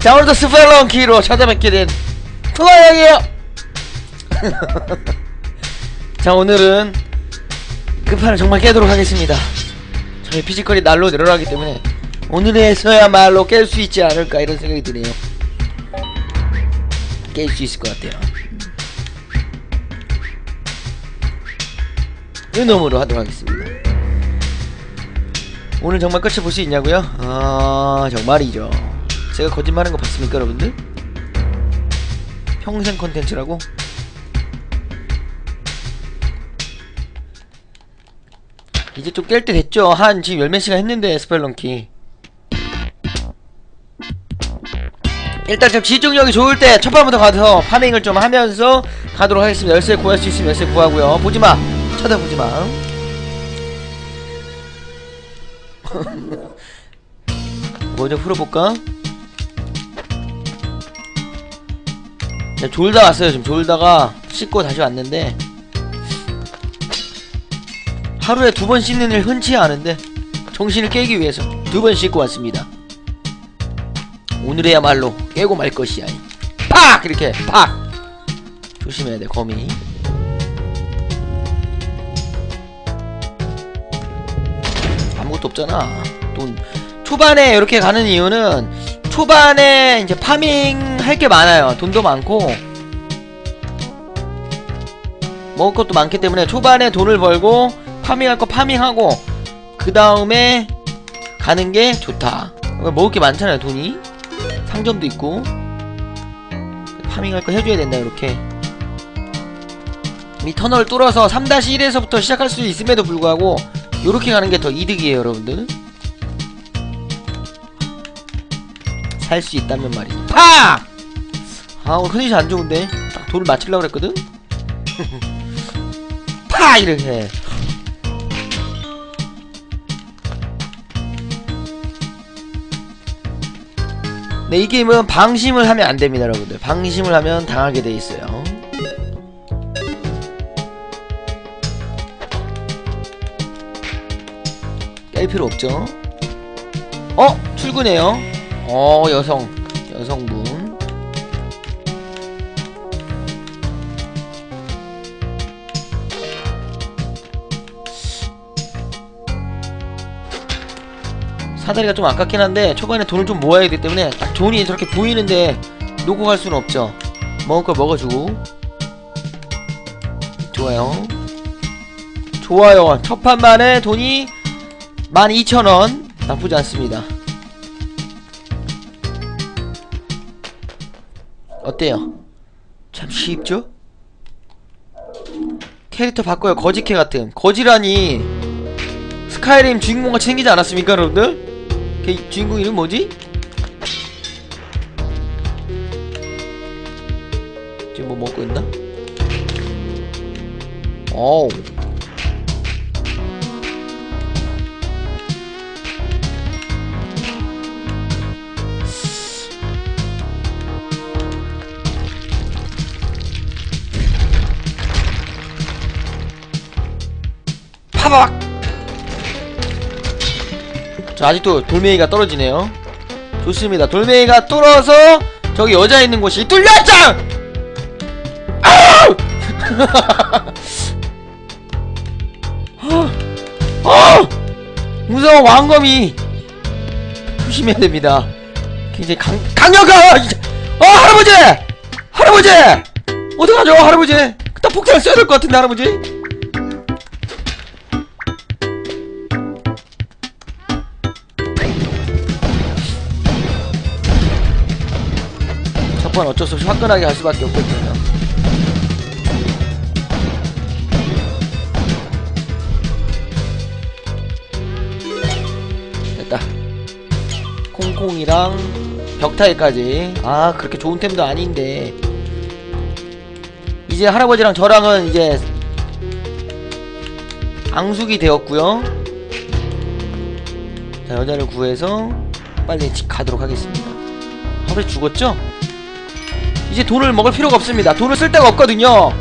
자 오늘도 스펠런 키로 찾아뵙게 된 토마형이에요. 자 오늘은 급판을 정말 깨도록 하겠습니다. 저희 피지컬이 날로 늘어나기 때문에 오늘에서야말로 깰 수 있지 않을까 이런 생각이 드네요. 깰 수 있을 것 같아요. 이 놈으로 하도록 하겠습니다. 오늘 정말 끝을 볼 수 있냐고요? 아 정말이죠 제가 거짓말하는 거 봤습니까 여러분들? 평생 컨텐츠라고? 이제 좀 깰 때 됐죠 한 지금 열몇 시간 했는데 스펠런키 일단 좀 집중력이 좋을 때 첫 판부터 가서 파밍을 좀 하면서 가도록 하겠습니다 열쇠 구할 수 있으면 열쇠 구하고요 보지마 쳐다보지마 먼저 풀어볼까? 졸다 왔어요 지금 졸다가 씻고 다시 왔는데 하루에 두 번 씻는 일 흔치 않은데 정신을 깨기 위해서 두 번 씻고 왔습니다 오늘에야말로 깨고 말 것이야 팍! 이렇게 팍! 조심해야 돼 거미 아무것도 없잖아 돈 초반에 이렇게 가는 이유는 초반에 이제 파밍 할 게 많아요. 돈도 많고. 먹을 것도 많기 때문에 초반에 돈을 벌고 파밍할 거 파밍하고 그 다음에 가는 게 좋다. 먹을 게 많잖아요 돈이. 상점도 있고. 파밍할 거 해줘야 된다 이렇게. 이 터널 뚫어서 3-1에서부터 시작할 수 있음에도 불구하고 요렇게 가는 게 더 이득이에요 여러분들 살 수 있다면 말이지 팍! 아 오늘 컨디션 안 좋은데 딱 돌을 맞추려고 그랬거든 팍! 이렇게 네, 이 게임은 방심을 하면 안 됩니다, 여러분들. 방심을 하면 당하게 돼 있어요. 깰 필요 없죠. 어? 출근해요. 어, 여성. 여성분. 사다리가 좀 아깝긴 한데 초반에 돈을 좀 모아야 되기 때문에 딱 돈이 저렇게 보이는데 놓고 갈 수는 없죠. 먹을 걸 먹어주고. 좋아요. 좋아요. 첫 판만에 돈이 12,000원. 나쁘지 않습니다 어때요? 참 쉽죠? 캐릭터 바꿔요 거지캐 같은 거지라니 스카이림 주인공같이 생기지 않았습니까 여러분들? 걔 주인공 이름 뭐지? 지금 뭐 먹고 있나? 어우 파박! 자 아직도 돌멩이가 떨어지네요 좋습니다 돌멩이가 뚫어서 저기 여자 있는 곳이 뚫렸죠! 아우! 어! 무서워 왕검이 조심해야 됩니다 굉장히 강, 강력하! 어 할아버지! 할아버지! 어떡하죠 할아버지 일단 폭탄을 써야 될 것 같은데 할아버지 첫번 어쩔 수 없이 화끈하게 갈 수밖에 없거든요. 됐다. 콩콩이랑 벽타이까지. 아 그렇게 좋은 템도 아닌데. 이제 할아버지랑 저랑은 이제 앙숙이 되었고요. 자 여자를 구해서 빨리 집 가도록 하겠습니다. 할아버지 죽었죠? 이제 돈을 먹을 필요가 없습니다. 돈을 쓸 데가 없거든요.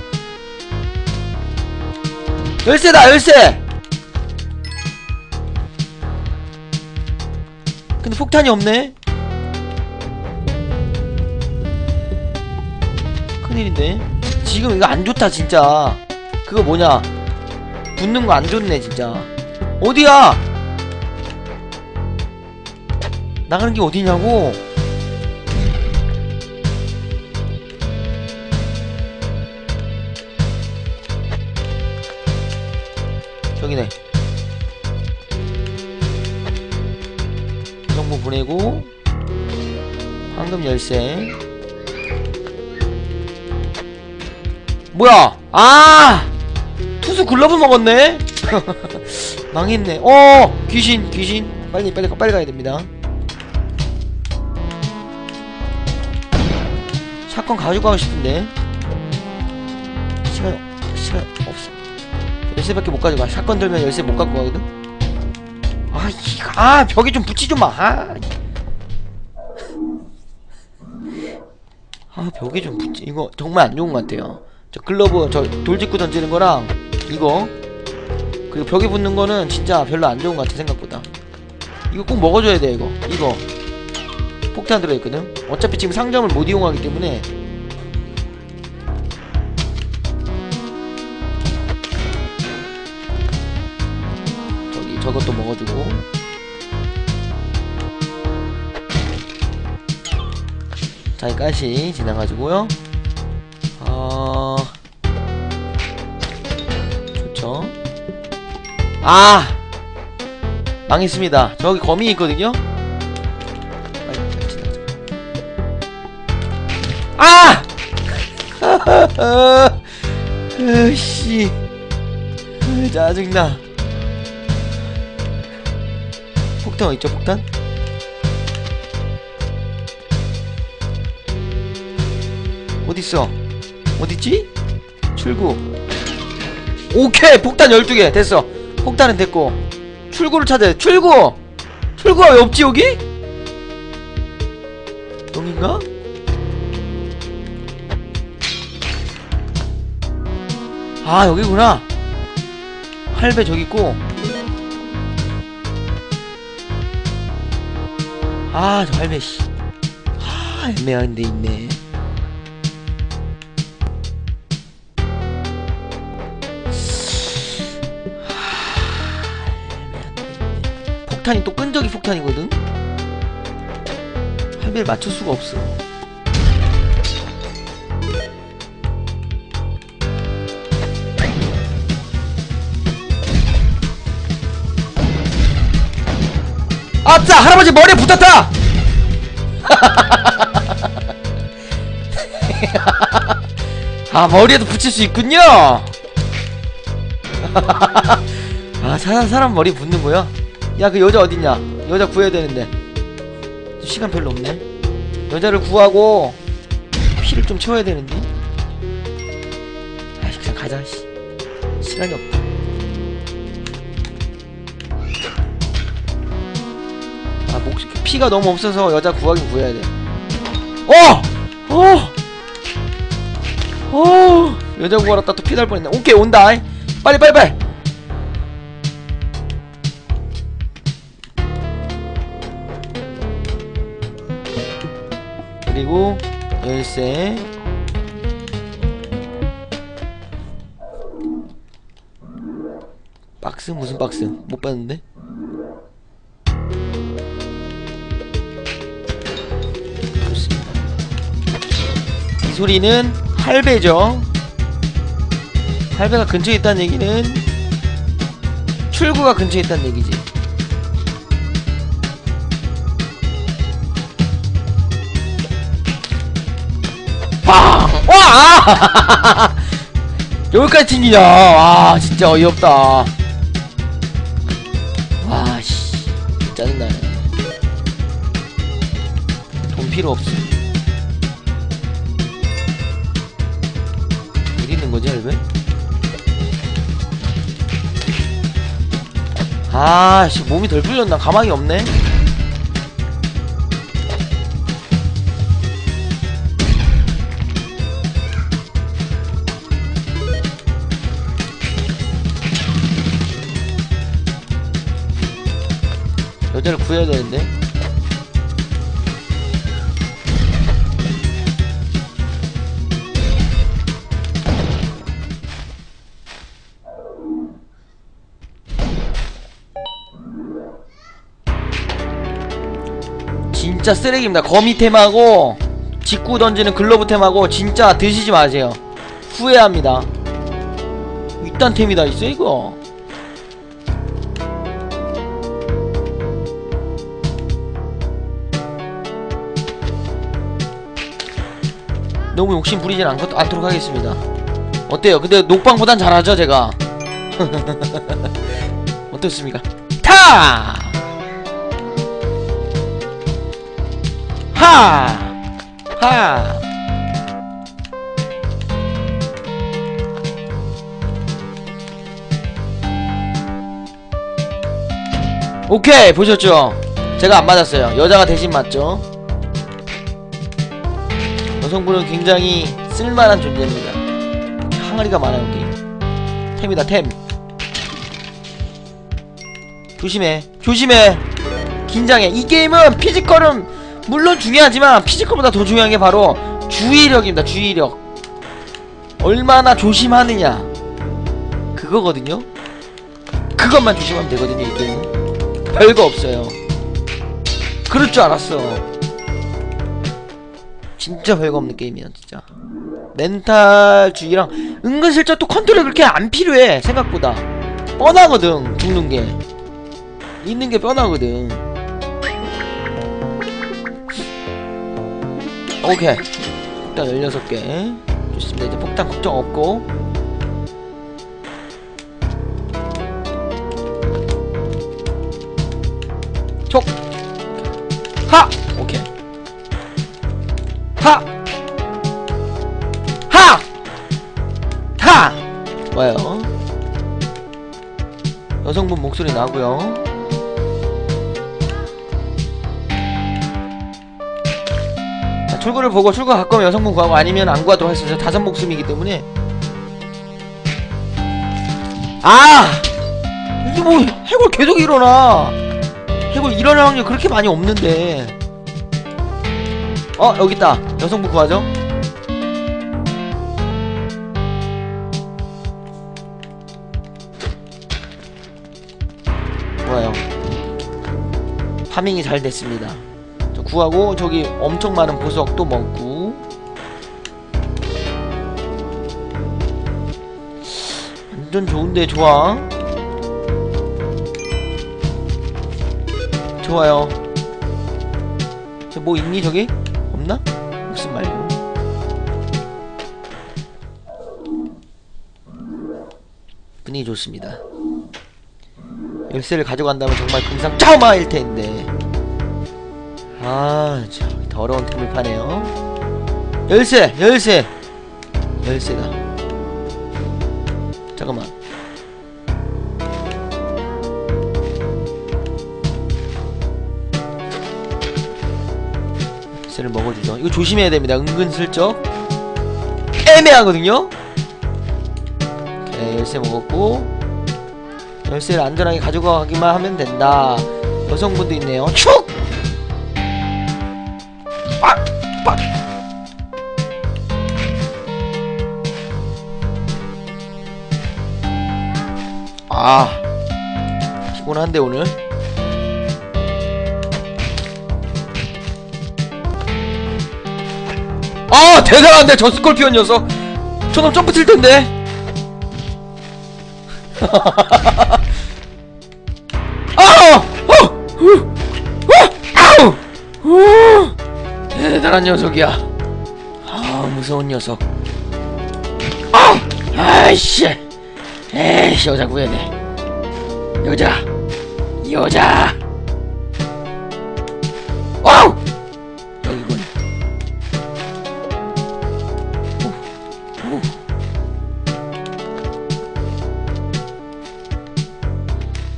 열쇠다, 열쇠! 근데 폭탄이 없네? 큰일인데 지금 이거 안 좋다 진짜 그거 뭐냐 붙는 거 안 좋네 진짜 어디야 나가는 게 어디냐고 저기네. 정보 보내고 황금 열쇠. 뭐야? 아! 투수 글러브 먹었네? 망했네. 어! 귀신 귀신. 빨리 빨리 가- 빨리 가야 됩니다. 샷건 가지고 가고 싶은데. 시간 시간 열쇠밖에 못 가져가. 샷건 들면 열쇠 못 갖고 가거든? 아 이거 아 벽에 좀 붙이 좀마. 아. 아 벽에 좀 붙지 이거 정말 안 좋은 것 같아요. 저 글러브 저 돌직구 던지는 거랑 이거 그리고 벽에 붙는 거는 진짜 별로 안 좋은 것 같아 생각보다. 이거 꼭 먹어줘야 돼 이거. 이거. 폭탄 들어있거든? 어차피 지금 상점을 못 이용하기 때문에 저것도 먹어주고. 자 여기까지 지나가지고요. 어... 좋죠. 아! 망했습니다. 저기 거미 있거든요? 아! 으씨. 으, 짜증나 폭탄 어딨죠 폭탄? 어딨어? 어딨지? 출구 오케이 폭탄 12개 됐어 폭탄은 됐고 출구를 찾아야 돼 출구! 출구가 왜 없지 여기? 여긴가? 아 여기구나 할배 저기 있고 아 저 할배 씨. 아, 애매한 데 있네. 폭탄이 또 끈적이 폭탄이거든? 할배를 맞출 수가 없어 아싸! 할아버지 머리에 붙었다! 아 머리에도 붙일 수 있군요! 아 사람, 사람 머리 붙는 거야? 야 그 여자 어딨냐 여자 구해야 되는데 시간 별로 없네 여자를 구하고 피를 좀 채워야 되는데 아이 그냥 가자 씨. 시간이 없다 피가 너무 없어서 여자 구하긴 구해야 돼. 어! 어! 어! 여자 구하러 또 피날 뻔했네. 오케이 온다. 빨리 빨리 빨리. 그리고 열쇠. 박스? 무슨 박스? 못 봤는데 소리는 할배죠 할배가 근처에 있다는 얘기는 출구가 근처에 있다는 얘기지 빵! 와! 여기까지 튕기냐? 와, 진짜 어이없다. 와, 씨. 짜증나네. 돈 필요 없어. 아, 씨, 몸이 덜 풀렸나? 가망이 없네? 여자를 구해야 되는데 진짜 쓰레기입니다 거미템하고 직구 던지는 글러브템하고 진짜 드시지 마세요 후회합니다 이딴 템이 다 있어 이거 너무 욕심 부리진 않, 않도록 하겠습니다 어때요? 근데 녹방보단 잘하죠 제가 어떻습니까? 타! 하! 하! 오케이 보셨죠? 제가 안 맞았어요 여자가 대신 맞죠? 여성분은 굉장히 쓸만한 존재입니다 항아리가 많아요 여기 템이다 템 조심해 조심해 긴장해 이 게임은 피지컬은 물론 중요하지만 피지컬보다 더 중요한 게 바로 주의력입니다 주의력. 얼마나 조심하느냐. 그거거든요. 그것만 조심하면 되거든요 이 게임은. 별거 없어요. 그럴 줄 알았어. 진짜 별거 없는 게임이야 진짜. 멘탈 주의랑 은근슬쩍 또 컨트롤 그렇게 안 필요해 생각보다. 뻔하거든 죽는 게. 있는 게 뻔하거든 오케이 폭탄 16개 좋습니다 이제 폭탄 걱정 없고 촉! 하! 오케이 하! 하! 하! 좋아요 여성분 목소리 나고요 자, 출구를 보고 출구 갈 거면 여성분 구하고 아니면 안 구하도록 하겠습니다. 저 다섯 목숨이기 때문에. 아! 이게 뭐 해골 계속 일어나. 해골 일어날 확률 그렇게 많이 없는데. 어, 여기 있다. 여성분 구하죠? 좋아요. 파밍이 잘 됐습니다. 저 구하고 저기 엄청 많은 보석도 먹고. 완전 좋은데 좋아? 좋아요. 저 뭐 있니 저기? 없나? 무슨 말고. 분위기 좋습니다. 열쇠를 가져간다면 정말 금상첨화일 텐데 아, 참 더러운 틈을 파네요. 열쇠, 열쇠, 열쇠다. 잠깐만. 열쇠를 먹어주죠. 이거 조심해야 됩니다. 은근슬쩍 애매하거든요. 오케이, 열쇠 먹었고 열쇠를 안전하게 가져가기만 하면 된다. 여성분도 있네요. 축! 빡! 빡! 아 피곤한데 오늘 아 대단한데 저 스콜피온 녀석 저놈 점프 칠 텐데 대단한 녀석이야. 아 무서운 녀석. 아! 아이씨. 에이씨 여자 구해야 돼. 여자. 여자. 와우! 여기군.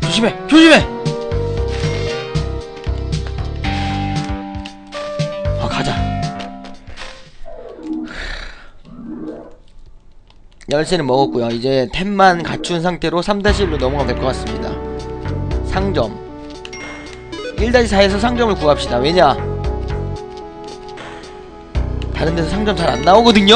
조심해, 조심해. 열쇠는 먹었고요. 이제 템만 갖춘 상태로 3-1로 넘어가면 될 것 같습니다. 상점. 1-4에서 상점을 구합시다. 왜냐? 다른 데서 상점 잘 안 나오거든요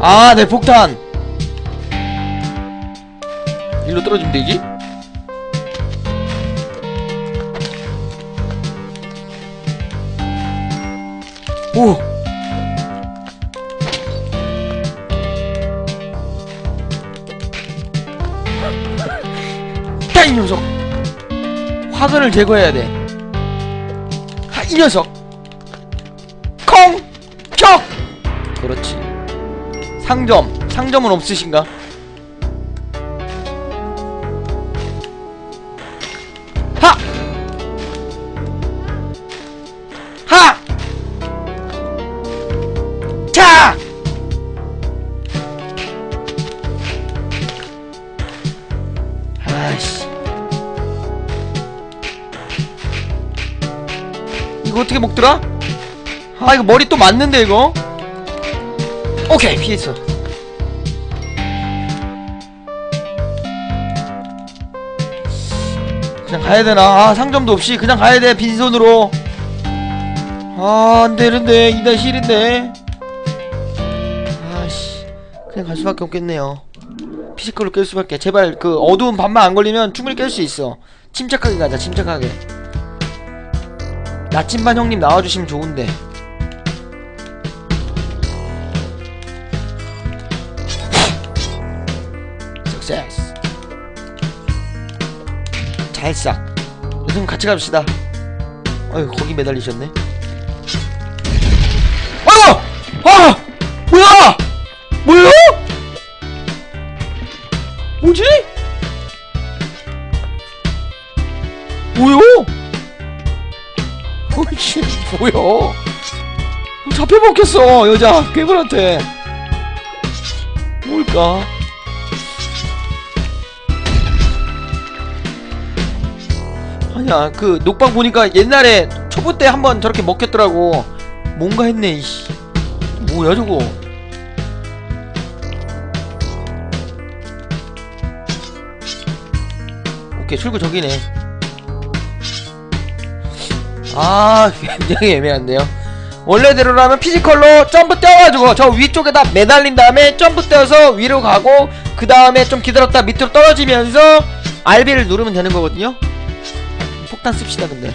아 내 폭탄 일로 떨어지면 되지? 오 따이 녀석 화근을 제거해야 돼. 하, 이 녀석. 상점. 상점은 없으신가? 어떻게 먹더라? 아 이거 머리 또 맞는데 이거 오케이. 피했어 그냥 가야되나? 아 상점도 없이 그냥 가야돼 빈손으로. 아 안되는데. 이날 실인데. 아씨. 그냥 갈 수밖에 없겠네요. 피지컬로 깰 수밖에. 제발 그 어두운 밤만 안 걸리면 충분히 깰 수 있어. 침착하게 가자 침착하게. 나침반 형님 나와주시면 좋은데 석세스 잘싹 요즘 같이 갑시다 어휴 거기 매달리셨네 아유! 아! 뭐야! 뭐예요? 뭐지? 뭐요? 어이씨 뭐야 잡혀먹겠어 여자 괴물한테 뭘까 아니야 그 녹방 보니까 옛날에 초보 때 한번 저렇게 먹혔더라고. 뭔가 했네 이씨. 뭐야 저거? 오케이 출구 저기네. 아 굉장히 애매한데요. 원래대로라면 피지컬로 점프 떼어가지고 저 위쪽에다 매달린 다음에 점프 떼어서 위로 가고 그 다음에 좀 기다렸다 밑으로 떨어지면서 RB를 누르면 되는 거거든요 폭탄 씁시다 근데.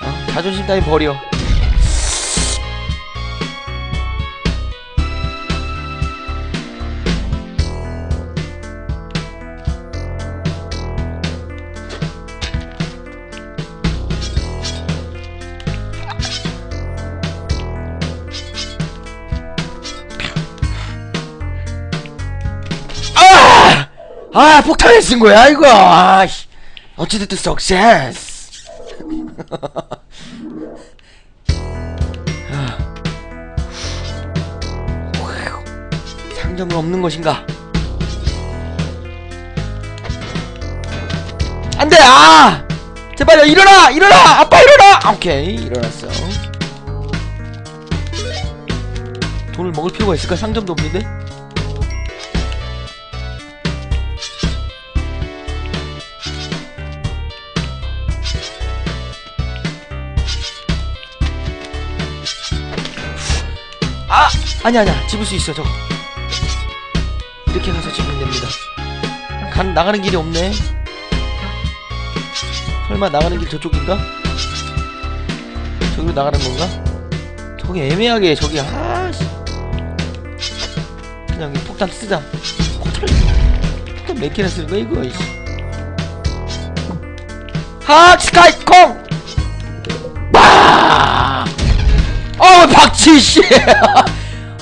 아, 자존심 따위 버려 아, 폭탄을 쓴 거야, 이거. 아, 씨. 어찌됐든 석세스. 상점은 없는 것인가? 안 돼! 아! 제발요, 일어나! 일어나! 아빠 일어나! 아, 오케이, 일어났어. 돈을 먹을 필요가 있을까? 상점도 없는데? 아! 아니 아니야 집을 수 있어 저거 이렇게 가서 집으면 됩니다 간 나가는 길이 없네 설마 나가는 길 저쪽인가? 저기로 나가는 건가? 저기 애매하게 저기 아 씨 그냥 이 폭탄 쓰자 폭탄 몇 개나 쓰는 거야 이거 이씨 하 스카이 콩! 빠! 어 박치 씨!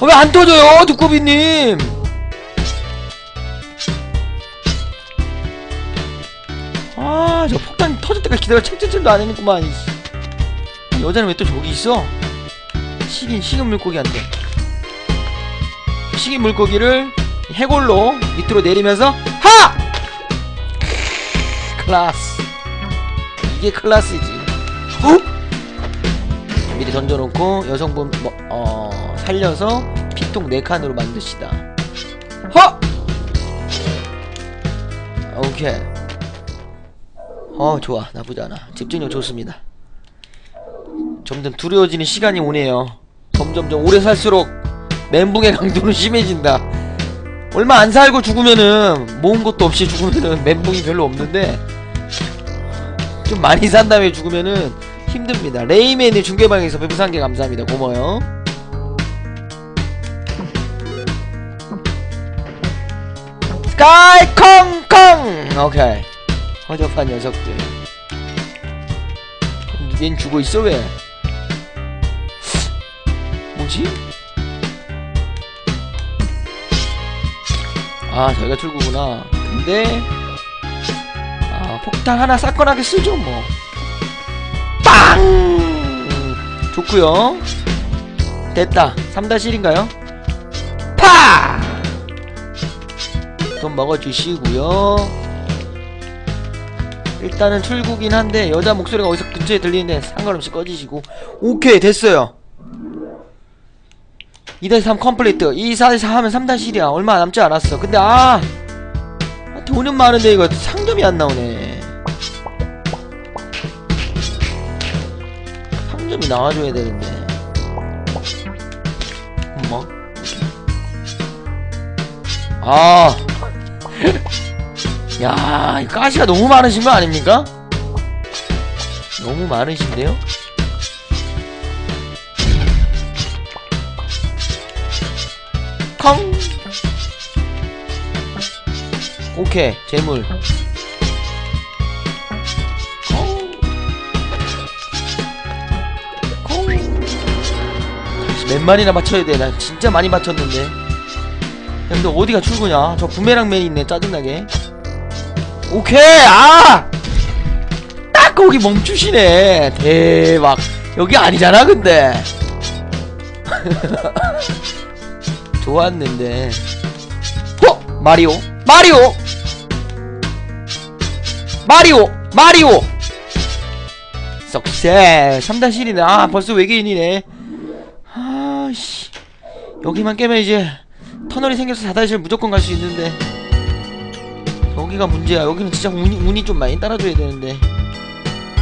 왜안 터져요 두꺼비님? 아 저 폭탄 터질 때까지 기다려 책책책도 안 이씨. 여자는 왜 또 저기 있어? 식인 식은 물고기한테 식인 물고기를 해골로 밑으로 내리면서 하! 클라스 이게 클라스지 어? 미리 던져놓고 여성분 뭐, 어, 살려서 피통 4칸으로 만드시다 허! 오케이. 어, 좋아. 나쁘지 않아. 집중력 좋습니다. 점점 두려워지는 시간이 오네요. 점점점 오래 살수록 멘붕의 강도는 심해진다. 얼마 안 살고 죽으면은 모은 것도 없이 죽으면은 멘붕이 별로 없는데 좀 많이 산 다음에 죽으면은 힘듭니다. 레이맨이 중계방에서 별풍선 개 감사합니다. 고마워요. 스카이 콩콩 오케이 허접한 녀석들 얜 죽어 있어 왜 뭐지? 아 저희가 출구구나 근데 아 폭탄 하나 싹건하게 쓰죠 뭐 빵! 좋구요. 됐다. 3-1인가요? 파! 돈 먹어주시고요. 일단은 출구긴 한데 여자 목소리가 어디서 근처에 들리는데 상관없이 꺼지시고. 오케이 됐어요. 2-3 컴플리트. 2-4-4 하면 3-1이야. 얼마 남지 않았어. 근데 아 아, 돈은 많은데 이거 상점이 안 나오네 상점이 나와줘야 되는데 엄마 아 야, 이 가시가 너무 많으신 거 아닙니까? 너무 많으신데요? 컹! 오케이, 재물. 몇 마리나 맞춰야 돼? 나 진짜 많이 맞췄는데. 야, 근데 어디가 출구냐? 저 부메랑맨이 있네, 짜증나게. 오케이 아! 딱 거기 멈추시네 대박 여기 아니잖아 근데 좋았는데 어? 마리오 마리오 마리오 마리오 석세 3-1이네 아 벌써 외계인이네 여기만 깨면 이제 터널이 생겨서 4-1 무조건 갈 수 있는데 여기가 문제야. 여기는 진짜 운이, 운이 좀 많이 따라줘야 되는데.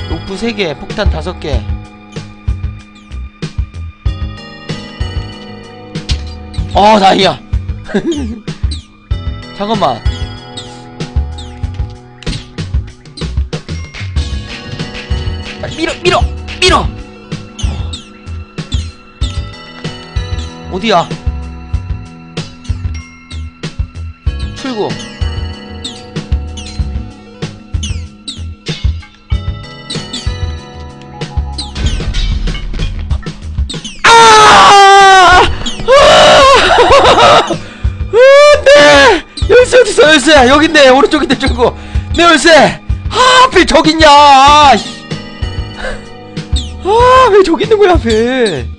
로프 3개, 폭탄 5개. 어, 나이야. 잠깐만. 아, 밀어, 밀어, 밀어! 어디야? 출구. 아! 아! 네! 열쇠 어딨어 열쇠 있네 오른쪽인데 저거 내 열쇠 아 하필 저기 있냐 아 왜 저기 있는 거야 앞에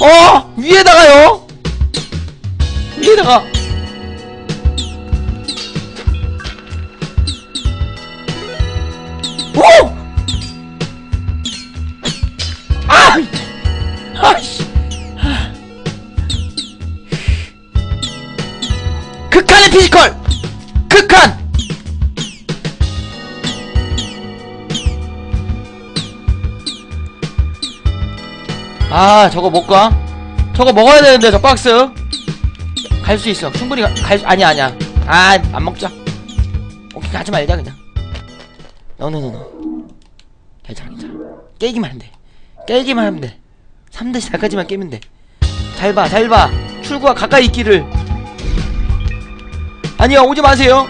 어? 위에다가요? 위에다가 아, 저거 못 가? 저거 먹어야 되는데, 저 박스. 갈 수 있어. 충분히 가, 갈, 수- 아니야, 아니야. 아, 안 먹자. 오케이, 가지 말자, 그냥. 노노노노. 괜찮아, 괜찮아. 깨기만 하면 돼. 깨기만 하면 돼. 3대시 4까지만 깨면 돼. 잘 봐, 잘 봐. 출구가 가까이 있기를. 아니요, 오지 마세요.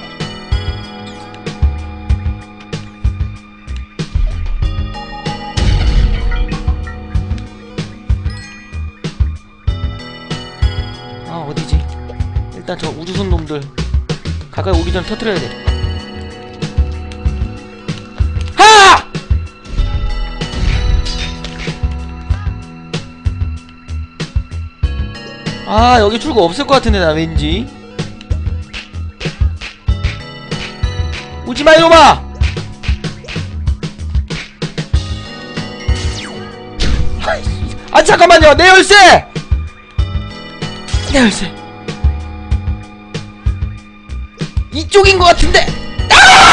일단 저 우주선 놈들 가까이 오기 전에 터트려야 돼. 하! 아 여기 출구 없을 것 같은데 나 왠지. 오지마 이놈아! 아 잠깐만요. 내 열쇠! 내 열쇠 이쪽인 것 같은데 아!